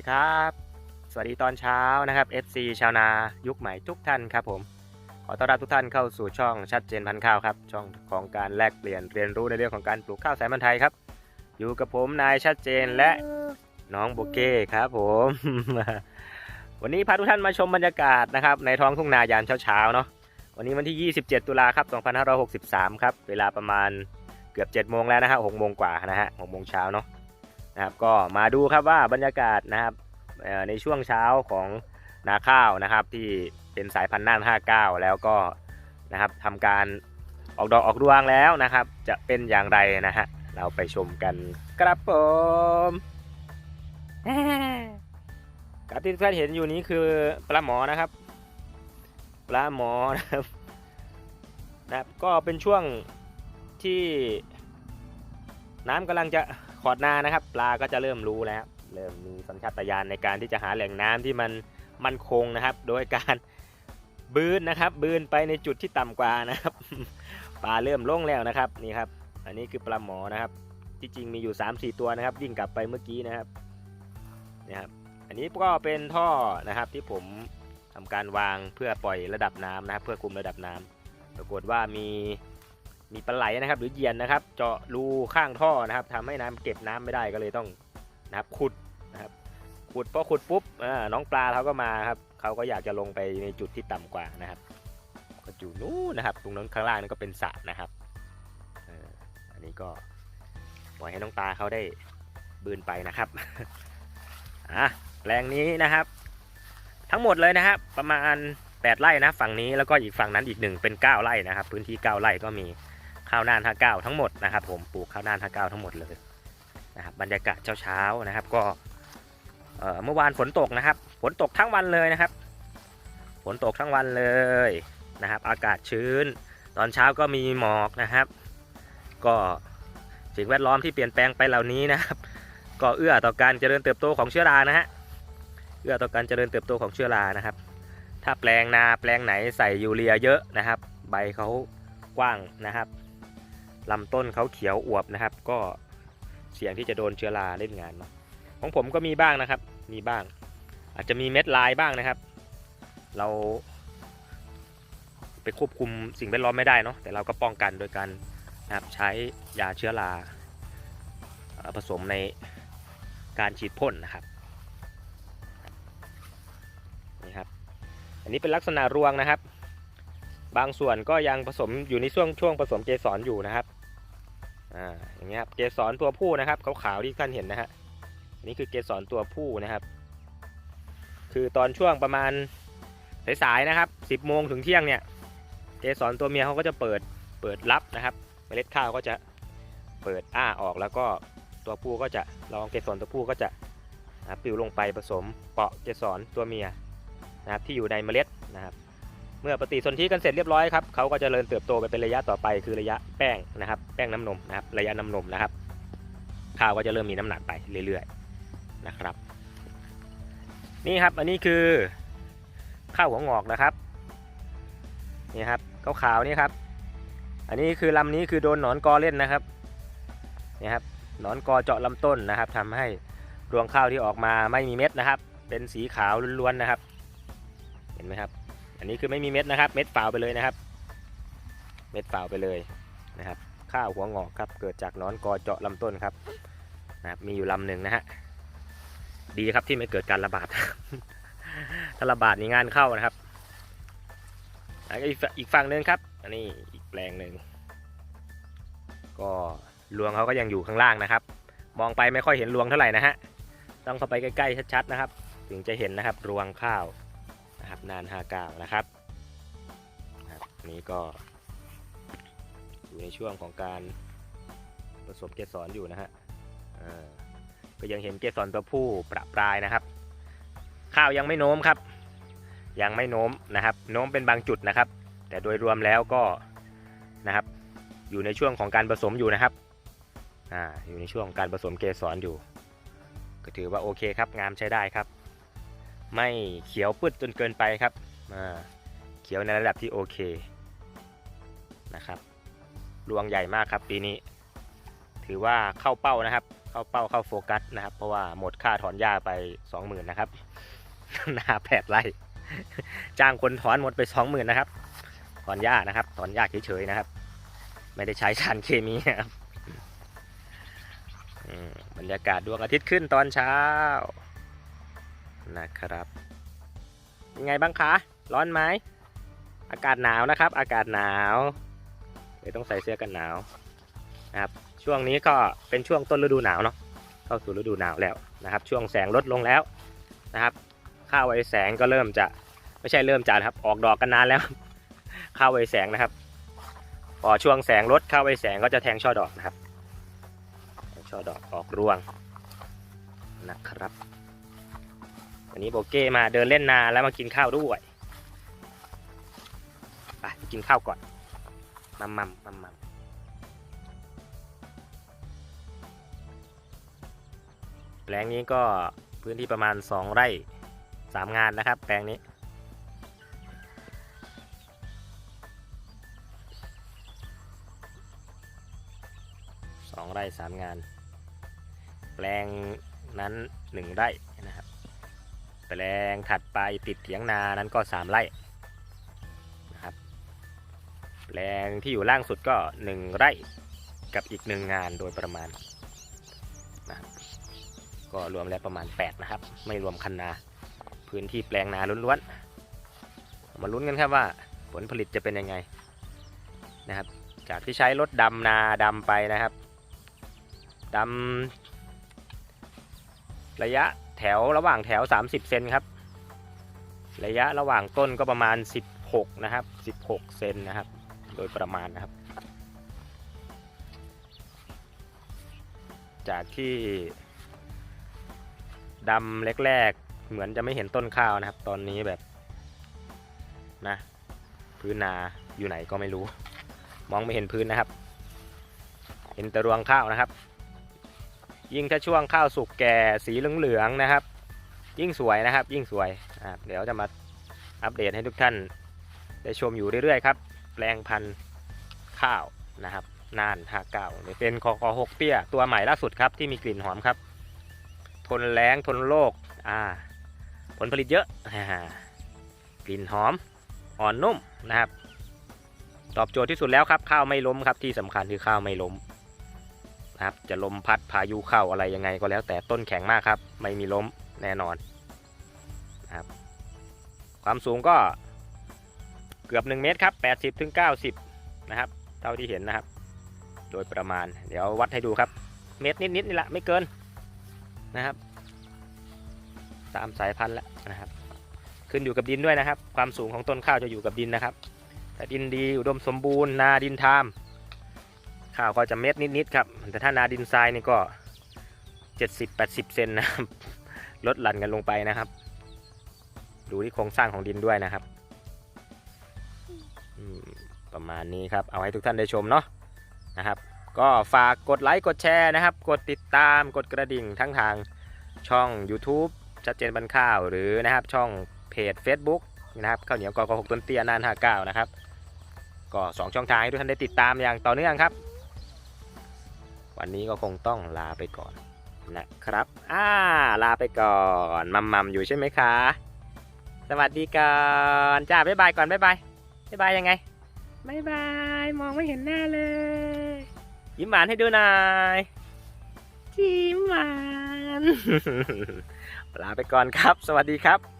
สดีครับ สวัสดีตอนเช้านะครับ FC ชาวนายุคใหม่ทุกท่านครับผม ขอต้อนรับทุกท่านเข้าสู่ช่องชัดเจนพันข้าวครับ ช่องของการแลกเปลี่ยนเรียนรู้ในเรื่องของการปลูกข้าวสายพันธุ์ไทยครับ อยู่กับผมนายชัดเจนและน้องโบเก้ครับผม วันนี้พาทุกท่านมาชมบรรยากาศนะครับในท้องทุ่งนายามเช้าๆเนาะ วันนี้วันที่ 27 ตุลาครับ 2563 ครับ เวลาประมาณเกือบ 7 โมงแล้วนะฮะ6โมงกว่านะฮะ6โมงเช้าเนาะ นะครับ ก็มาดูครับว่าบรรยากาศนะครับในช่วงเช้าของนาข้าวนะครับ ที่เป็นสายพันธุ์น่าน 59 แล้วก็นะครับทำการออกดอกออกรวงแล้วนะครับ จะเป็นอย่างไรนะฮะเราไปชมกันครับผมครับที่ท่านเห็นอยู่นี้คือปลาหมอนะครับปลาหมอนะครับนะครับ ก็เป็นช่วงที่น้ำกำลังจะ ขอดนานะครับ ปลาก็จะเริ่มรู้แล้วเริ่มมีสัญชาตญาณในการที่จะหาแหล่งน้ำที่มันมั่นคงนะครับ โดยการบืนนะครับบืนไปในจุดที่ต่ำกว่านะครับ ปลาเริ่มลงแล้วนะครับนี่ครับ อันนี้คือปลาหมอนะครับที่จริงมีอยู่ 3-4 ตัวนะครับ วิ่งกลับไปเมื่อกี้นะครับนี่ครับอันนี้ก็เป็นท่อนะครับที่ผมทำการวางเพื่อปล่อยระดับน้ำนะครับ เพื่อคุมระดับน้ำปรากฏว่ามี มีปลาไหลนะครับ หรือเยียนนะครับ เจาะรูข้างท่อนะครับทำให้น้ำเก็บน้ำไม่ได้ก็เลยต้องนะครับขุดนะครับขุดพอขุดปุ๊บอ่าน้องปลาเขาก็มาครับเขาก็อยากจะลงไปในจุดที่ต่ำกว่านะครับก็อยู่นู้นนะครับ ตรงนั้นข้างล่างนั่นก็เป็นสระนะครับอออันนี้ก็ปล่อยให้น้องปลาเขาได้บืนไปนะครับอะแปลงนี้นะครับ ทั้งหมดเลยนะครับ ประมาณ8ไร่นะฝั่งนี้แล้วก็อีกฝั่งนั้นอีกหนึ่งเป็น 9ไร่นะครับ พื้นที่ 9ไร่ก็มี ข้าวน่าน59ทั้งหมดนะครับ ผมปลูกข้าวน่าน59ทั้งหมดเลยนะครับบรรยากาศเช้าๆนะครับ ก็เมื่อวานฝนตกนะครับ ฝนตกทั้งวันเลยนะครับ ฝนตกทั้งวันเลยนะครับ อากาศชื้น ตอนเช้าก็มีหมอกนะครับ ก็สิ่งแวดล้อมที่เปลี่ยนแปลงไปเหล่านี้นะครับ ก็เอื้อต่อการเจริญเติบโตของเชื้อรานะฮะเอื้อต่อการเจริญเติบโตของเชื้อรานะครับ ถ้าแปลงนาแปลงไหนใส่ยูเรียเยอะนะครับ ใบเขากว้างนะครับ ลำต้นเขาเขียวอวบนะครับ ก็เสี่ยงที่จะโดนเชื้อราเล่นงานเนาะของผมก็มีบ้างนะครับ มีบ้าง อาจจะมีเม็ดลายบ้างนะครับ เรา ไปควบคุมสิ่งแวดล้อมไม่ได้เนาะแต่เราก็ป้องกันโดยการนะครับใช้ยาเชื้อราผสมในการฉีดพ่นนะครับนี่ครับ อันนี้เป็นลักษณะรวงนะครับ บางส่วนก็ยังผสมอยู่ในช่วงช่วงผสมเกสรอยู่นะครับอ่าอย่างเงี้ยครับเกสรตัวผู้นะครับขาวๆที่ท่านเห็นนะฮะนี่คือเกสรตัวผู้นะครับ คือตอนช่วงประมาณสายๆนะครับ10โมงถึงเที่ยงเนี่ยเกสรตัวเมียเขาก็จะเปิดเปิดรับนะครับ เมล็ดข้าวก็จะเปิดอ้าออกแล้วก็ตัวผู้ก็จะลองเกสรตัวผู้ก็จะนะครับปลิวลงไปผสมเปาะเกสรตัวเมียนะครับที่อยู่ในเมล็ดนะครับ เมื่อปฏิสนธิกันเสร็จเรียบร้อยครับเขาก็จะเริญเติบโตไปเป็นระยะต่อไปคือระยะแป้งนะครับ แป้งน้ำนมนะครับ ระยะน้ำนมนะครับข้าวก็จะเริ่มมีน้ำหนักไปเรื่อยๆนะครับ นี่ครับอันนี้คือข้าวหัวงอกนะครับนี่ครับขาวๆนี่ครับอันนี้คือลำนี้คือโดนหนอนกอเล่นนะครับนี่ครับหนอนกอเจาะลำต้นนะครับทำให้รวงข้าวที่ออกมาไม่มีเม็ดนะครับ เป็นสีขาวล้วนๆนะครับ เห็นไหมครับ อันนี้คือไม่มีเม็ดนะครับ เม็ดเปล่าไปเลยนะครับ เม็ดเปล่าไปเลยนะครับ ข้าวหัวงอกครับ เกิดจากนอนกอเจาะลำต้นครับนะครับ มีอยู่ลำหนึ่งนะฮะ ดีครับที่ไม่เกิดการระบาด ถ้าระบาดนี่งานเข้านะครับอีกฝั่งอีกฝั่งหนึ่งครับ อันนี้อีกแปลงหนึ่ง ก็รวงเขาก็ยังอยู่ข้างล่างนะครับ มองไปไม่ค่อยเห็นรวงเท่าไหร่นะฮะ ต้องเข้าไปใกล้ๆชัดๆนะครับ ถึงจะเห็นนะครับรวงข้าว นะครับนาน59นะครับนะครับนี่ก็ อยู่ในช่วงของการผสมเกสรอยู่นะฮะก็ยังเห็นเกสรตัวผู้ประปรายนะครับ ข้าวยังไม่โน้มครับ ยังไม่โน้มนะครับ โน้มเป็นบางจุดนะครับ แต่โดยรวมแล้วก็นะครับ อยู่ในช่วงของการผสมอยู่นะครับอ่าอยู่ในช่วงของการผสมเกสรอยู่ ก็ถือว่าโอเคครับงามใช้ได้ครับ ไม่เขียวปืดจนเกินไปครับเขียวในระดับที่โอเคนะครับรวงใหญ่มากครับปีนี้ ถือว่าเข้าเป้านะครับ เข้าเป้าเข้าโฟกัสนะครับ เพราะว่าหมดค่าถอนหญ้าไปสองหมื่นนะครับนาแปดไร่จ้างคนถอนหมดไปสองหมื่นนะครับ ถอนหญ้านะครับ ถอนหญ้าเฉยๆนะครับ ไม่ได้ใช้สารเคมีครับอืมบรรยากาศดวงอาทิตย์ขึ้นตอนเช้า นะครับยังไงบ้างคะ ร้อนไหม อากาศหนาวนะครับ อากาศหนาวเลยต้องใส่เสื้อกันหนาวนะครับช่วงนี้ก็เป็นช่วงต้นฤดูหนาวเนาะเข้าสู่ฤดูหนาวแล้วนะครับ ช่วงแสงลดลงแล้วนะครับ ข้าวไอแสงก็เริ่มจะไม่ใช่เริ่มจะนะครับ ออกดอกกันนานแล้ว ข้าวไอแสงนะครับพอช่วงแสงลดข้าวไอแสงก็จะแทงช่อดอกนะครับแทงช่อดอกออกรวงนะครับ วันนี้โบเก้มาเดินเล่นนาแล้วมากินข้าวด้วยไปกินข้าวก่อนมัมมัมมัมมัมแปลงนี้ก็พื้นที่ประมาณ 2 ไร่ 3 งานนะครับ แปลงนี้สองไร่สามงาน แปลงนั้นหนึ่งไร่ แปลงถัดไปติดเถียงนานั้นก็สามไร่นะครับ แปลงที่อยู่ล่างสุดก็หนึ่งไร่กับอีกหนึ่งงานโดยประมาณนะครับก็รวมแล้วประมาณ 8 นะครับ ไม่รวมคันนา พื้นที่แปลงนาล้วนๆมาลุ้นกันครับว่าผลผลิตจะเป็นยังไงนะครับ จากที่ใช้รถดำนาดำไปนะครับดำระยะ แถวระหว่างแถว 30 เซนครับ ระยะระหว่างต้นก็ประมาณ 16 นะครับ 16 เซนนะครับ โดยประมาณนะครับ จากที่ดำแรกๆ เหมือนจะไม่เห็นต้นข้าวนะครับ ตอนนี้แบบนะ พื้นนาอยู่ไหนก็ไม่รู้ มองไม่เห็นพื้นนะครับ เห็นแต่รวงข้าวนะครับ ยิ่งถ้าช่วงข้าวสุกแก่สีเหลืองๆนะครับ ยิ่งสวยนะครับ ยิ่งสวยอ่าเดี๋ยวจะมาอัปเดตให้ทุกท่าน ได้ชมอยู่เรื่อยๆครับ แปลงพันธุ์ข้าวนะครับนานหาเก่าเป็นคอคอหกเปี้ย ตัวใหม่ล่าสุดครับที่มีกลิ่นหอมครับ ทนแรงทนโรคอ่า ผลผลิตเยอะกลิ่นหอมอ่อนนุ่มนะครับ ตอบโจทย์ที่สุดแล้วครับ ข้าวไม่ล้มครับที่สำคัญคือข้าวไม่ล้ม นะครับ จะลมพัดพายุเข้าอะไรยังไงก็แล้วแต่ต้นแข็งมากครับ ไม่มีล้มแน่นอนนะครับ ความสูงก็เกือบ 1 เมตรครับ 80ถึง90 นะครับ เท่าที่เห็นนะครับ โดยประมาณ เดี๋ยววัดให้ดูครับ เมตรนิดๆนี่แหละไม่เกินนะครับ ตามสายพันธุ์แล้วนะครับ ขึ้นอยู่กับดินด้วยนะครับ ความสูงของต้นข้าวจะอยู่กับดินนะครับ ถ้าดินดีอุดมสมบูรณ์นาดินทาม ข้าวก็จะเม็ดนิดๆครับ แต่ถ้านาดินทรายนี่ก็ 70-80 เซนนะครับ ลดหลั่นกันลงไปนะครับ ดูที่โครงสร้างของดินด้วยนะครับ ประมาณนี้ครับ เอาให้ทุกท่านได้ชมเนาะนะครับ ก็ฝากกดไลค์กดแชร์นะครับ กดติดตามกดกระดิ่งทั้งทางช่อง YouTube ชัดเจนบันข้าวหรือนะครับช่องเพจ Facebook นะครับข้าวเหนียวกอกหกต้นเตี้ยนานห้าเก้านะครับ ก็สองช่องทางให้ทุกท่านได้ติดตามอย่างต่อเนื่องครับ วันนี้ก็คงต้องลาไปก่อนนะครับ อ่า ลาไปก่อน มัมมัมอยู่ใช่ไหมคะ สวัสดีก่อนจ้าบ๊ายบายก่อนบ๊ายบายบ๊ายบายยังไงบ๊ายบาย มองไม่เห็นหน้าเลย ยิ้มหวานให้ดูหน่อยยิ้มหวาน ลาไปก่อนครับ สวัสดีครับ